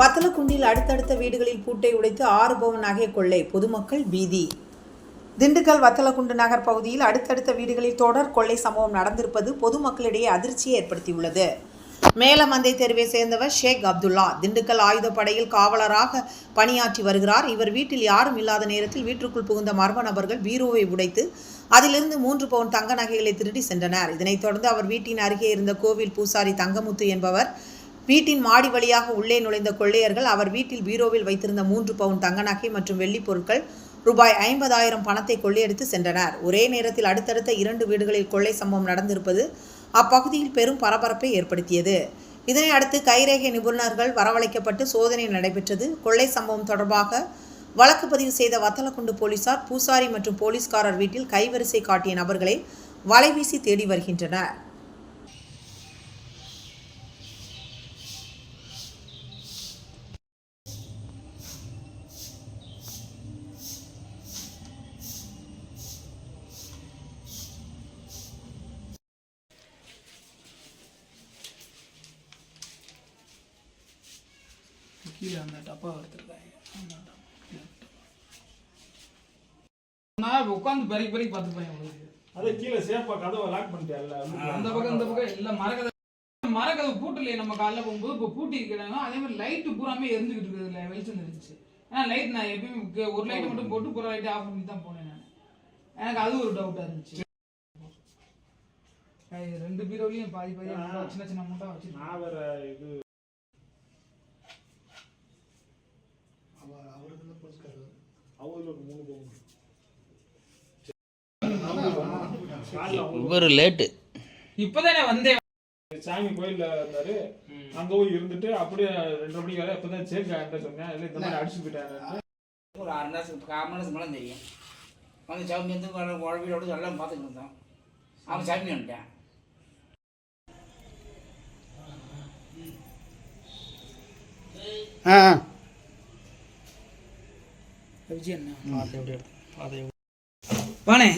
வத்தலக்குண்டில் அடுத்தடுத்த வீடுகளில் பூட்டை உடைத்து ஆறு பவன் நகை கொள்ளை பொதுமக்கள் பீதி. திண்டுக்கல் வத்தலக்குண்டு நகர் பகுதியில் அடுத்தடுத்த வீடுகளில் தொடர் கொள்ளை சம்பவம் நடந்திருப்பது பொதுமக்களிடையே அதிர்ச்சியை ஏற்படுத்தியுள்ளது. மேலமந்தை தெருவை சேர்ந்தவர் ஷேக் அப்துல்லா திண்டுக்கல் ஆயுதப்படையில் காவலராக பணியாற்றி வருகிறார். இவர் வீட்டில் யாரும் இல்லாத நேரத்தில் வீட்டிற்குள் புகுந்த மர்ம நபர்கள் பீரோவை உடைத்து அதிலிருந்து மூன்று பவுன் தங்க நகைகளை திருடி சென்றனர். இதனைத் தொடர்ந்து அவர் வீட்டின் அருகே இருந்த கோவில் பூசாரி தங்கமுத்து என்பவர் வீட்டின் மாடி வழியாக உள்ளே நுழைந்த கொள்ளையர்கள் அவர் வீட்டில் பீரோவில் வைத்திருந்த மூன்று பவுன் தங்க நகை மற்றும் வெள்ளிப் பொருட்கள் ரூபாய் ஐம்பதாயிரம் பணத்தை கொள்ளையடித்து சென்றனர். ஒரே நேரத்தில் அடுத்தடுத்த இரண்டு வீடுகளில் கொள்ளை சம்பவம் நடந்திருப்பது அப்பகுதியில் பெரும் பரபரப்பை ஏற்படுத்தியது. இதனை அடுத்து கைரேகை நிபுணர்கள் வரவழைக்கப்பட்டு சோதனை நடைபெற்றது. கொள்ளை சம்பவம் தொடர்பாக வழக்கு பதிவு செய்த வத்தலக்குண்டு போலீசார் பூசாரி மற்றும் போலீஸ்காரர் வீட்டில் கைவரிசை காட்டிய நபர்களை வலைவீசி தேடி வருகின்றனர். கீழே அந்த டப்பா எடுத்துருக்காங்க நான் உட்காந்து பெருக்கி பெருக்கி பார்த்துப்பேன் உங்களுக்கு. அதே கீழே சேஃபா கதவை லாக் பண்ணிட்டியால அந்த பக்கம் இந்த பக்கம் எல்லாம் மரக்கதை மரக்கதவு பூட்டலையே நம்ம காலைல போகும்போது இப்போ பூட்டி இருக்கிறாங்க அதே மாதிரி லைட்டு பூராமே எரிஞ்சுக்கிட்டு இருக்குது இல்லை வெளிச்சம் இருந்துச்சு ஏன்னா லைட் நான் எப்பயுமே ஒரு லைட் மட்டும் போட்டு பூரா லைட் ஆஃப் பண்ணி தான் போனேன் நான். எனக்கு அது ஒரு டவுட்டாக இருந்துச்சு. ரெண்டு பீரோலையும் பாதி பாதி சின்ன சின்ன மூட்டா வச்சு நான் வேற இது அவருக்கு ஒரு மூணு போகும் இவர் லேட்டு இப்போதானே வந்தேன் சாமி கோயில்ல இருந்தாரு. அங்க போய் இருந்துட்டு அப்படியே ரெண்டு மணிக்கு வரை இப்பதான் சேர்க்க சொன்னேன். இல்ல இந்த மாதிரி அடிச்சு போயிட்டாரு. ஒரு அரை நேரம் கால் மணி மேலே தெரியும். வந்து சாமி வந்து உழவியோடு எல்லாம் பார்த்துட்டு இருந்தோம் அவன் சாமி வந்துட்டேன். விஜய் విజయన్న పనే